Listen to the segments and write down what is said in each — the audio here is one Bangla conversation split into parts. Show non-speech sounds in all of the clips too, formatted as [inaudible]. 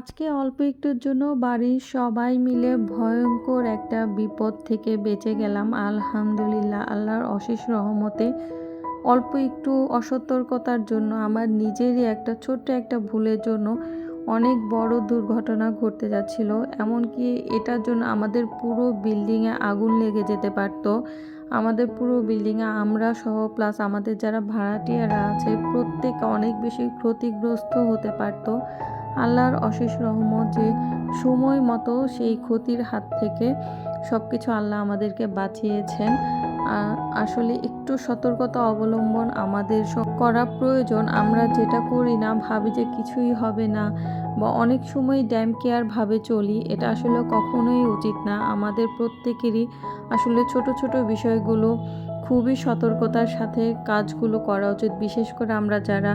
আজকে অল্প একটুর জন্য বাড়ির সবাই মিলে ভয়ঙ্কর একটা বিপদ থেকে বেঁচে গেলাম। আলহামদুলিল্লাহ, আল্লাহর অশেষ রহমতে অল্প একটু অসতর্কতার জন্য, আমার নিজেরই একটা ছোট্ট একটা ভুলের জন্য অনেক বড় দুর্ঘটনা ঘটতে যাচ্ছিল। এমনকি এটার জন্য আমাদের পুরো বিল্ডিংয়ে আগুন লেগে যেতে পারতো। আমাদের পুরো বিল্ডিংয়ে আমরা সহ, প্লাস আমাদের যারা ভাড়াটিয়ারা আছে, প্রত্যেকে অনেক বেশি ক্ষতিগ্রস্ত হতে পারতো। আল্লাহর অশেষ রহমত যে সময় মতো সেই ক্ষতির হাত থেকে সব কিছু আল্লাহ আমাদেরকে বাঁচিয়েছেন। আসলে একটু সতর্কতা অবলম্বন আমাদের সব করা প্রয়োজন। আমরা যেটা করি না, ভাবি যে কিছুই হবে না বা অনেক সময় ড্যাম কেয়ার ভাবে চলি, এটা আসলে কখনোই উচিত না। আমাদের প্রত্যেকেরই আসলে ছোট ছোট বিষয়গুলো খুবই সতর্কতার সাথে কাজগুলো করা উচিত। বিশেষ করে আমরা যারা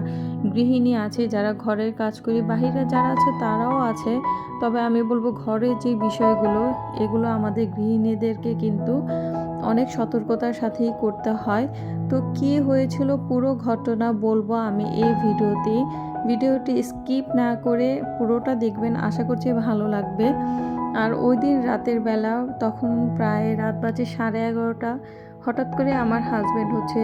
গৃহিণী আছে, যারা ঘরের কাজ করি, বাহিরে যারা আছে, তারাও আছে। তবে আমি বলব ঘরের যে বিষয়গুলো, এগুলো আমাদের গৃহিণীদেরকে কিন্তু অনেক সতর্কতার সাথেই করতে হয়। তো কি হয়েছিল পুরো ঘটনা বলব আমি এই ভিডিওতে। ভিডিওটি স্কিপ না করে পুরোটা দেখবেন, আশা করছি ভালো লাগবে। আর ওই দিন রাতের বেলা, তখন প্রায় রাত বাজে সাড়ে এগারোটা হঠাৎ করে আমার হাজব্যান্ড হচ্ছে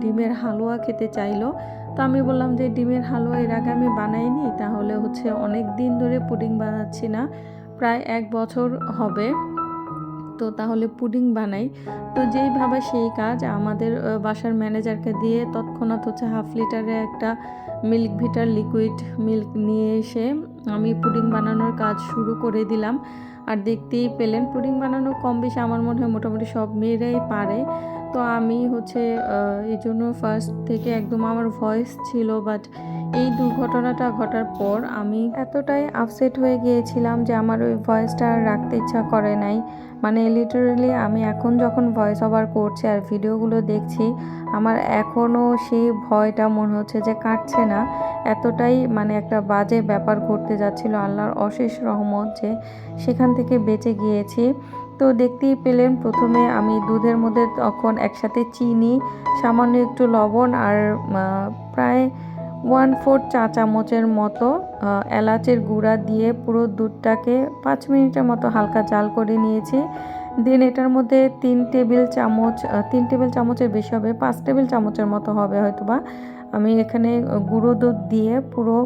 ডিমের হালুয়া খেতে চাইলো। তো আমি বললাম যে, ডিমের হালুয়া এর আগে আমি বানাইনি, তাহলে হচ্ছে অনেক দিন ধরে পুডিং বানাচ্ছি না, প্রায় এক বছর হবে। তো তাহলে পুডিং বানাই। তো যেই ভাবে সেই কাজ আমাদের বাসার ম্যানেজারকে দিয়ে তৎক্ষণাৎ হচ্ছে হাফ লিটারে একটা মিল্ক ভিটার লিকুইড মিল্ক নিয়ে এসে আমি পুডিং বানানোর কাজ শুরু করে দিলাম। আর দেখতেই পেলেন পুডিং বানানো কম বেশি আমার মনে হয় মোটামুটি সব মেয়েরাই পারে। তো আমি হচ্ছে এই জন্য ফার্স্ট থেকে একদম আমার ভয়েস ছিল বাট এই দুর্ঘটনাটা ঘটার পর আমি এতটাই আপসেট হয়ে গিয়েছিলাম যে আমার ওই ভয়েসটা আর রাখতে ইচ্ছা করে নাই। মানে লিটারেলি আমি এখন যখন ভয়েস ওভার করছি আর ভিডিওগুলো দেখছি, আমার এখনও সেই ভয়টা মনে হচ্ছে যে কাটছে না। এতটাই মানে একটা বাজে ব্যাপার ঘটতে যাচ্ছিল আল্লাহর অশেষ রহমত যে সেখান থেকে বেঁচে গিয়েছি। তো দেখতেই পেলেন প্রথমে আমি দুধের মধ্যে তখন একসাথে চিনি, সামান্য একটু লবণ আর প্রায় ওয়ান ফোর চা চামচের মতো এলাচের গুঁড়া দিয়ে পুরো দুধটাকে পাঁচ মিনিটের মতো হালকা জাল করে নিয়েছি। দেন এটার মধ্যে তিন টেবিল চামচ তিন টেবিল চামচের বেশি হবে, পাঁচ টেবিল চামচের মতো হবে হয়তো বা আমি এখানে গুঁড়ো দুধ দিয়ে পুরো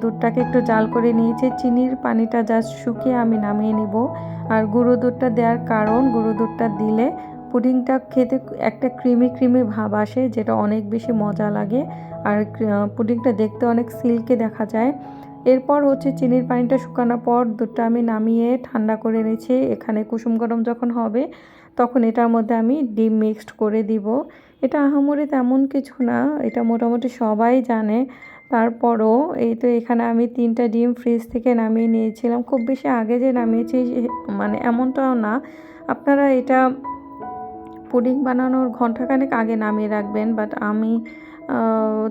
দুধটাকে একটু জাল করে নিয়েছি। চিনির পানিটা জাস্ট শুকিয়ে আমি নামিয়ে নিব। আর গুঁড়ো দুধটা দেওয়ার কারণ, গুঁড়ো দুধটা দিলে পুডিংটা খেতে একটা ক্রিমি ক্রিমি ভাব আসে, যেটা অনেক বেশি মজা লাগে। আর পুডিংটা দেখতে অনেক সিল্কে দেখা যায়। এরপর হচ্ছে চিনির পানিটা শুকানোর পর দুধটা আমি নামিয়ে ঠান্ডা করে নিয়েছি এখানে কুসুম গরম যখন হবে, তখন এটার মধ্যে আমি ডিম মিক্সড করে দিব। এটা আহামরি তেমন কিছু না, এটা মোটামুটি সবাই জানে। তারপরও এই তো এখানে আমি তিনটা ডিম ফ্রিজ থেকে নামিয়ে নিয়েছিলাম। খুব বেশি আগে যে নামিয়েছি মানে এমনটাও না। আপনারা এটা পুডিং বানানোর ঘন্টাখানেক আগে নামিয়ে রাখবেন, বাট আমি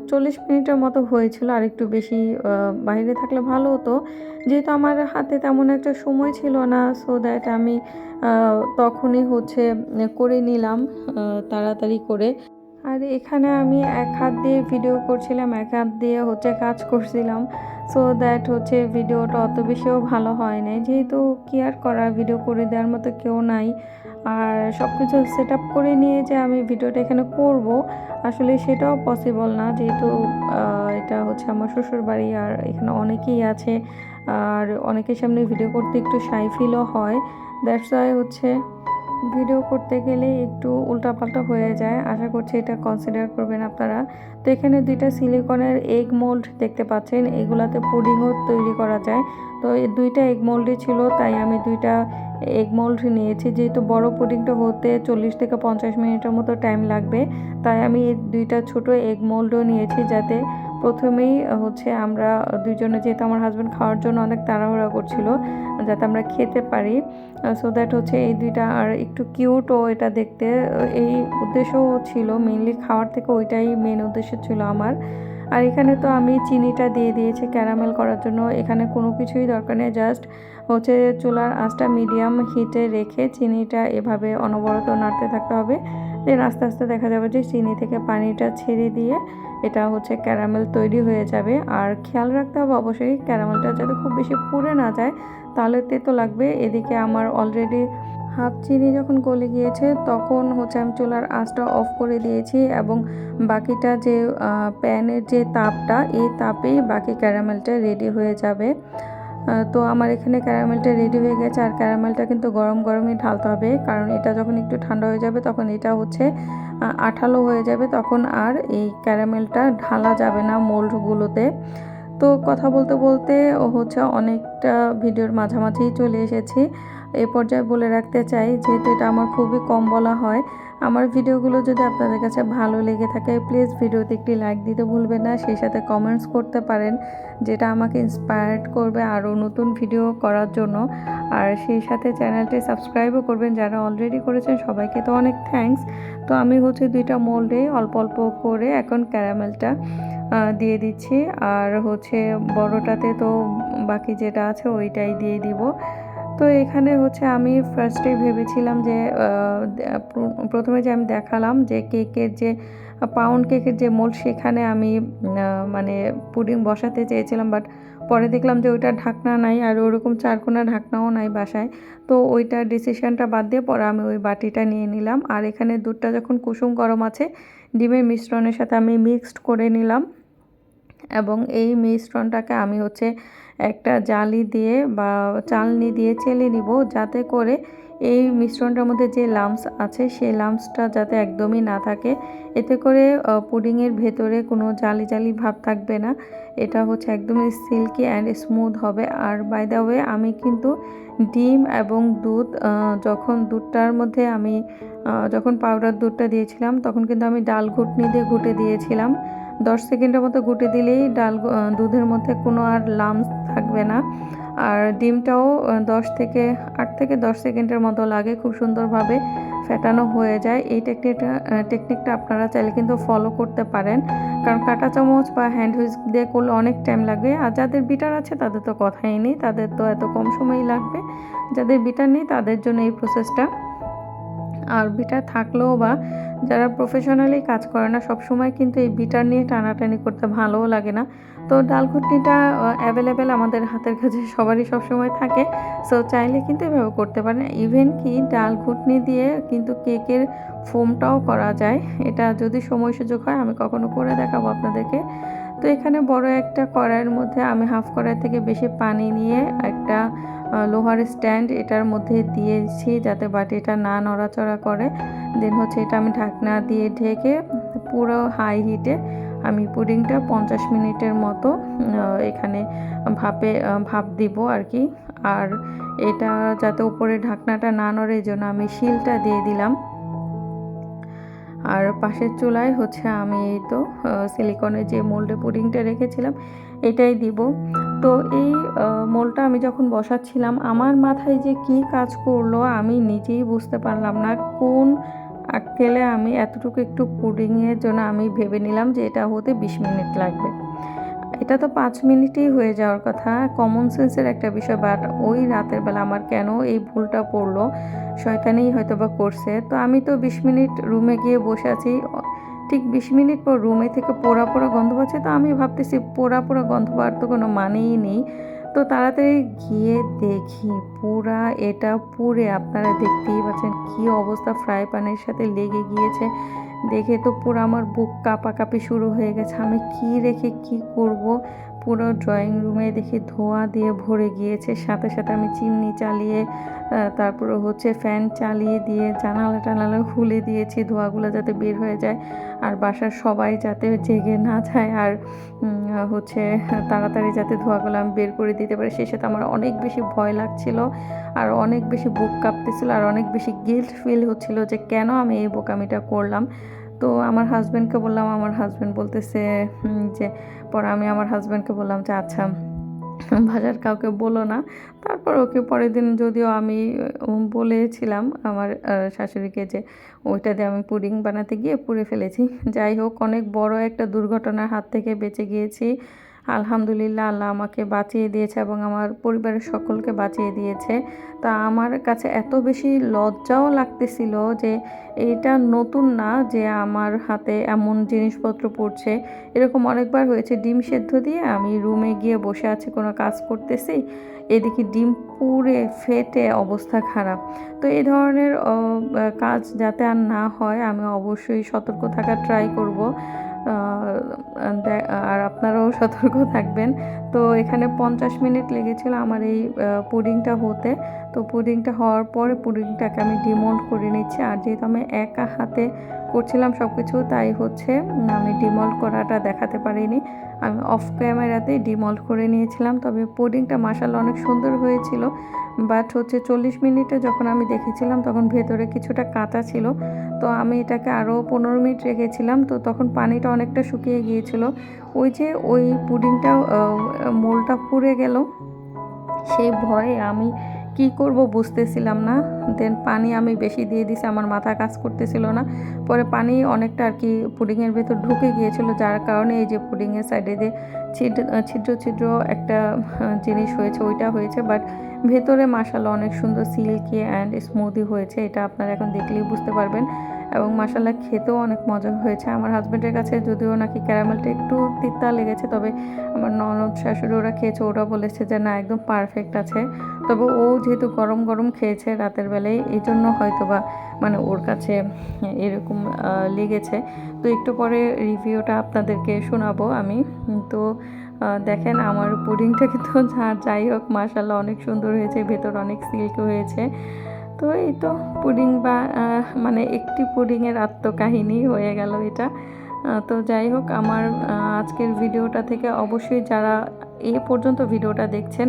চল্লিশ মিনিটের মতো হয়েছিল, আর একটু বেশি বাইরে থাকলে ভালো হতো। যেহেতু আমার হাতে তেমন একটা সময় ছিল না সো দ্যাট আমি তখনই হচ্ছে করে নিলাম তাড়াতাড়ি করে। আর এখানে আমি এক হাত দিয়ে ভিডিও করছিলাম, এক হাত দিয়ে হচ্ছে কাজ করছিলাম সো দ্যাট হচ্ছে ভিডিওটা অত বেশিও ভালো হয় নাই। যেহেতু কেয়ার করা ভিডিও করে দেওয়ার মতো কেউ নাই। আর সব কিছু সেট আপ করে নিয়ে যে আমি ভিডিওটা এখানে করব, আসলে সেটাও পসিবল না। যেহেতু এটা হচ্ছে আমার শ্বশুর বাড়ি আর এখানে অনেকেই আছে। আর অনেকের সামনে ভিডিও করতে একটু সাই ফিলও হয়। দ্যাটস হচ্ছে ভিডিও করতে গেলে একটু উল্টাপাল্টা হয়ে যায়। আশা করছি এটা কনসিডার করবেন আপনারা। তো এখানে দুইটা সিলিকনের এগ মোল্ড দেখতে পাচ্ছেন। এগুলাতে পুডিংও তৈরি করা যায়। তো দুইটা এগ মোল্ডই ছিল, তাই আমি দুইটা এগ মোল্ড নিয়েছি। যেহেতু বড় পুডিংটা হতে চল্লিশ থেকে পঞ্চাশ মিনিটের মতো টাইম লাগবে, তাই আমি দুইটা ছোট এগ মোল্ডও নিয়েছি যাতে প্রথমেই হচ্ছে আমরা দুজনে যেহেতু আমার হাজব্যান্ড খাওয়ার জন্য অনেক তাড়াহুড়া করছিল, যাতে আমরা খেতে পারি সো দ্যাট হচ্ছে এই দুইটা আর একটু কিউটও এটা দেখতে এই উদ্দেশ্যও ছিল মেনলি খাওয়ার থেকে ওইটাই মেন উদ্দেশ্য ছিল আমার। আর এখানে তো আমি চিনিটা দিয়ে দিয়েছি ক্যারামেল করার জন্য। এখানে কোনো কিছুই দরকার নেই, জাস্ট হচ্ছে চুলার আঁচটা মিডিয়াম হিটে রেখে চিনিটা এভাবে অনবরত নাড়তে থাকতে হবে। দেন আস্তে আস্তে দেখা যাবে যে চিনি থেকে পানিটা ছেড়ে দিয়ে এটা হচ্ছে ক্যারামেল তৈরি হয়ে যাবে। আর খেয়াল রাখতে হবে অবশ্যই ক্যারামেলটা যাতে খুব বেশি পুড়ে না যায়, তাহলে তেতো লাগবে। এদিকে আমার অলরেডি হাফ চিনি যখন গলে গিয়েছে, তখন হচ্ছে আমি চুলার আঁচটা অফ করে দিয়েছি এবং বাকিটা যে প্যানের যে তাপটা, এই তাপেই বাকি ক্যারামেলটা রেডি হয়ে যাবে। তো আমার এখানে ক্যারামেলটা রেডি হয়ে গেছে আর ক্যারামেলটা কিন্তু গরম গরমই ঢালতে হবে, কারণ এটা যখন একটু ঠান্ডা হয়ে যাবে তখন এটা হচ্ছে আঠালো হয়ে যাবে, তখন আর এই ক্যারামেলটা ঢালা যাবে না মোল্ডগুলোতে। তো কথা বলতে বলতে হচ্ছে অনেকটা ভিডিওর মাঝামাঝিই চলে এসেছি। এই পর্যায়ে বলে রাখতে চাই, যেহেতু এটা আমার খুবই কম বলা হয়, আমার ভিডিওগুলো যদি আপনাদের কাছে ভালো লেগে থাকে, প্লিজ ভিডিওতে একটি লাইক দিতে ভুলবেন না, সেই সাথে কমেন্টস করতে পারেন, যেটা আমাকে ইন্সপায়ার্ড করবে আরও নতুন ভিডিও করার জন্য। আর সেই সাথে চ্যানেলটি সাবস্ক্রাইবও করবেন, যারা অলরেডি করেছেন, সবাইকে তো অনেক থ্যাঙ্কস তো আমি হচ্ছে দুইটা মোল্ডে অল্প অল্প করে এখন ক্যারামেলটা দিয়ে দিচ্ছি। আর হচ্ছে বড়টাতে তো বাকি যেটা আছে, ওইটাই দিয়ে দিব। তো এখানে হচ্ছে আমি ফার্স্টে ভেবেছিলাম যে প্রথমে যে আমি দেখালাম যে কেকের যে পাউন্ড কেকের যে মোল সেখানে আমি মানে পুডিং বসাতে চেয়েছিলাম বাট পরে দেখলাম যে ওইটা ঢাকনা নাই আর ওরকম চারকোনা ঢাকনাও নাই বাসায়। তো ওইটা ডিসিশনটা বাদ দিয়ে পরে আমি ওই বাটিটা নিয়ে নিলাম। আর এখানে দুধটা যখন কুসুম গরম আছে, ডিমের মিশ্রণের সাথে আমি মিক্সড করে নিলাম। এবং এই মিশ্রণটাকে আমি হচ্ছে একটা জালি দিয়ে বা চালনি দিয়ে চেলে নিব যাতে করে এই মিশ্রণটার মধ্যে যে লামস আছে, সেই লামসটা যাতে একদমই না থাকে। এতে করে পুডিংয়ের ভেতরে কোনো জালি জালি ভাব থাকবে না। এটা হচ্ছে একদমই সিল্কি অ্যান্ড স্মুথ হবে। আর বাই দ্য ওয়ে আমি কিন্তু ডিম এবং দুধ যখন দুধটার মধ্যে আমি যখন পাউডার দুধটা দিয়েছিলাম, তখন কিন্তু আমি ডাল ঘুটনি দিয়ে ঘুটে দিয়েছিলাম। দশ সেকেন্ডের মতো গুটে দিলেই ডাল দুধের মধ্যে কোনো আর লামস থাকবে না। আর ডিমটাও দশ থেকে আট থেকে দশ সেকেন্ডের মতো লাগে, খুব সুন্দরভাবে ফেটানো হয়ে যায়। এই টেকনিকটা টেকনিকটা আপনারা চাইলে কিন্তু ফলো করতে পারেন। কারণ কাঁটা চামচ বা হ্যান্ড হুইস্ক দিয়ে করলে অনেক টাইম লাগবে আর যাদের বিটার আছে, তাদের তো কথাই নেই। তাদের তো এত কম সময়ই লাগবে। যাদের বিটার নেই, তাদের জন্য এই প্রসেসটা আর বিটার থাকলেও বা যারা প্রফেশনালি কাজ করে না, সবসময় কিন্তু এই বিটার নিয়ে টানাটানি করতে ভালোও লাগে না। তো ডাল ঘুটনিটা অ্যাভেলেবেল আমাদের হাতের কাছে সবারই সব সময় থাকে। সো চাইলে কিন্তু এভাবে করতে পারেন। ইভেন কি ডাল ঘুটনি দিয়ে কিন্তু কেকের ফোমটাও করা যায়। এটা যদি সময় সুযোগ হয়, আমি কখনো করে দেখাবো আপনাদেরকে। তো এখানে বড় একটা কড়াইয়ের মধ্যে আমি হাফ কড়াই থেকে বেশি পানি নিয়ে একটা লোহার স্ট্যান্ড এটার মধ্যে দিয়েছি যাতে বাটিটা না নড়াচড়া করে। দেন হচ্ছে এটা আমি ঢাকনা দিয়ে ঢেকে পুরো হাই হিটে আমি পুডিংটা পঞ্চাশ মিনিটের মতো এখানে ভাপে ভাপ দিব আর কি। আর এটা যাতে উপরে ঢাকনাটা না নড়ে জন্য আমি শিলটা দিয়ে দিলাম। আর পাশের চুলায় হচ্ছে আমি এই তো সিলিকনের যে মোল্ডে পুডিংটা রেখেছিলাম, এটাই দিব। তো এই মোলটা আমি যখন বসাচ্ছিলাম, আমার মাথায় যে কি কাজ করল আমি নিজেই বুঝতে পারলাম না কোন আক্কেলে আমি এতটুকু একটু পুডিংয়ের জন্য আমি ভেবে নিলাম যে এটা হতে বিশ মিনিট লাগবে। এটা তো পাঁচ মিনিটেই হয়ে যাওয়ার কথা কমন সেন্সের একটা বিষয় বাট ওই রাতের বেলা আমার কেন এই ভুলটা পড়ল? শয়তানেই হয়তো বা করছে। তো আমি তো বিশ মিনিট রুমে গিয়ে বসে আছি। ঠিক বিশ মিনিট পর রুমে থেকে পোড়া পোড়া গন্ধ পাচ্ছে। তো আমি ভাবতেছি পোড়া পোড়া গন্ধ পাওয়ার তো কোনো মানেই নেই। তো তাড়াতাড়ি গিয়ে দেখি। পুরা এটা পুরে আপনারা দেখতেই পাচ্ছেন কি অবস্থা। ফ্রাই প্যানের সাথে লেগে গিয়েছে। দেখে তো পুরো আমার বুক কাঁপাকাঁপি শুরু হয়ে গেছে। আমি কি রেখে কি করব? পুরো ড্রয়িং রুমে দেখি ধোঁয়া দিয়ে ভরে গিয়েছে। সাথে সাথে আমি চিমনি চালিয়ে তারপরে হচ্ছে ফ্যান চালিয়ে দিয়ে, জানালা টানালা খুলে দিয়েছি ধোঁয়াগুলো যাতে বের হয়ে যায়। আর বাসার সবাই যাতে জেগে না যায় আর হচ্ছে তাড়াতাড়ি যাতে ধোঁয়াগুলো আমি বের করে দিতে পারি। সেই সাথে আমার অনেক বেশি ভয় লাগছিল আর অনেক বেশি বুক কাঁপতেছিল আর অনেক বেশি গিল্ট ফিল হচ্ছিল যে কেন আমি এই বোকামিটা করলাম। তো আমার হাজব্যান্ডকে বললাম, আমার হাজব্যান্ড বলতেছে যে, পরে আমি আমার হাজব্যান্ডকে বললাম যে আচ্ছা বাজার কাউকে বলো না। তারপর ওকে পরের দিন যদিও আমি বলেছিলাম আমার শাশুড়িকে যে, ওইটা দিয়ে আমি পুডিং বানাতে গিয়ে পুড়ে ফেলেছি। যাই হোক, অনেক বড় একটা দুর্ঘটনার হাত থেকে বেঁচে গিয়েছি। আলহামদুলিল্লাহ, আল্লাহ আমাকে বাঁচিয়ে দিয়েছে এবং আমার পরিবারের সকলকে বাঁচিয়ে দিয়েছে। তা আমার কাছে এত বেশি লজ্জাও লাগতেছিল যে এটা নতুন না যে আমার হাতে এমন জিনিসপত্র পড়ছে। এরকম অনেকবার হয়েছে, ডিম সেদ্ধ দিয়ে আমি রুমে গিয়ে বসে আছি, কোনো কাজ করতেছি, এদিকে ডিম পুড়ে ফেটে অবস্থা খারাপ। তো এই ধরনের কাজ যাতে আর না হয়, আমি অবশ্যই সতর্ক থাকার ট্রাই করব। আর আপনারাও সতর্ক থাকবেন। তো এখানে পঞ্চাশ মিনিট লেগেছিল আমার এই পুডিংটা হতে। তো পুডিংটা হওয়ার পরে পুডিংটাকে আমি ডিমোল্ড করে নিচ্ছি। আর যেহেতু আমি একা হাতে করছিলাম সব কিছু তাই হচ্ছে আমি ডিমল্ট করাটা দেখাতে পারিনি। আমি অফ ক্যামেরাতেই ডিমল্ট করে নিয়েছিলাম। তবে পুডিংটা মাসাল অনেক সুন্দর হয়েছিল। বাট হচ্ছে চল্লিশ মিনিটে যখন আমি দেখেছিলাম, তখন ভেতরে কিছুটা কাঁচা ছিল। তো আমি এটাকে আরও পনেরো মিনিট রেখেছিলাম। তো তখন পানিটা অনেকটা শুকিয়ে গিয়েছিল। ওই যে ওই পুডিংটা মোলটা পুড়ে গেল। সেই ভয়ে আমি কি করব বুঝতেছিলাম না। দেন পানি আমি বেশি দিয়ে দিছি, আমার মাথা কাজ করতেছিল না। পরে পানি অনেকটা আর কি পুডিংয়ের ভেতর ঢুকে গিয়েছিল, যার কারণে এই যে পুডিংয়ের সাইডে দিয়ে ছিদ্র ছিদ্র ছিদ্র একটা জিনিস হয়েছে, ওইটা হয়েছে। বাট ভেতরে মাসালা অনেক সুন্দর সিল্কি অ্যান্ড স্মুদি হয়েছে, এটা আপনারা এখন দেখলেই বুঝতে পারবেন। এবং মাসালা খেতেও অনেক মজা হয়েছে। আমার হাজব্যান্ডের কাছে যদিও নাকি ক্যারামেলটা একটু তিতা লেগেছে, তবে আমার ননদ শাশুড়ি ওরা খেয়েছে, ওরা বলেছে যে না, একদম পারফেক্ট আছে। তবে ও যেহেতু গরম গরম খেয়েছে রাতের বেলায় এই জন্য হয়তো বা মানে ওর কাছে এরকম লেগেছে। তো একটু পরে রিভিউটা আপনাদেরকে শোনাবো আমি। তো দেখেন আমার পুডিংটা কিন্তু [laughs] যাই হোক মাসাল্লাহ অনেক সুন্দর হয়েছে, ভেতর অনেক সিল্ক হয়েছে। তো এই তো পুডিং বা মানে একটি পুডিংয়ের আত্মকাহিনী হয়ে গেল এটা। তো যাই হোক আমার আজকের ভিডিওটা থেকে অবশ্যই যারা এ পর্যন্ত ভিডিওটা দেখছেন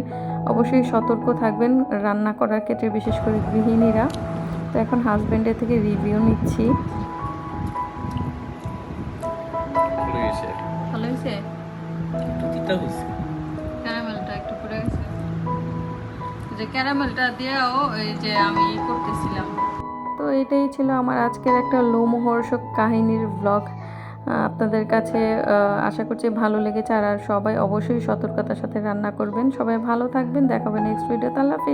অবশ্যই সতর্ক থাকবেন রান্না করার ক্ষেত্রে বিশেষ করে গৃহিণীরা। তো এখন হাজব্যান্ডের থেকে রিভিউ নিচ্ছি। ভালো হয়েছে? একটু তিতা হয়েছে। ক্যারামেলটা একটু পড়ে গেছে। যে ক্যারামেলটা দিয়েও এই যে আমি করতেছিলাম। তো এটাই ছিল আমার আজকের একটা লোমহর্ষক কাহিনীর ব্লগ আপনাদের কাছে আশা করছি ভালো লেগেছে। আর সবাই অবশ্যই সতর্কতার সাথে রান্না করবেন। সবাই ভালো থাকবেন। দেখাবেন নেক্সট ভিডিও তাল্লাফিজ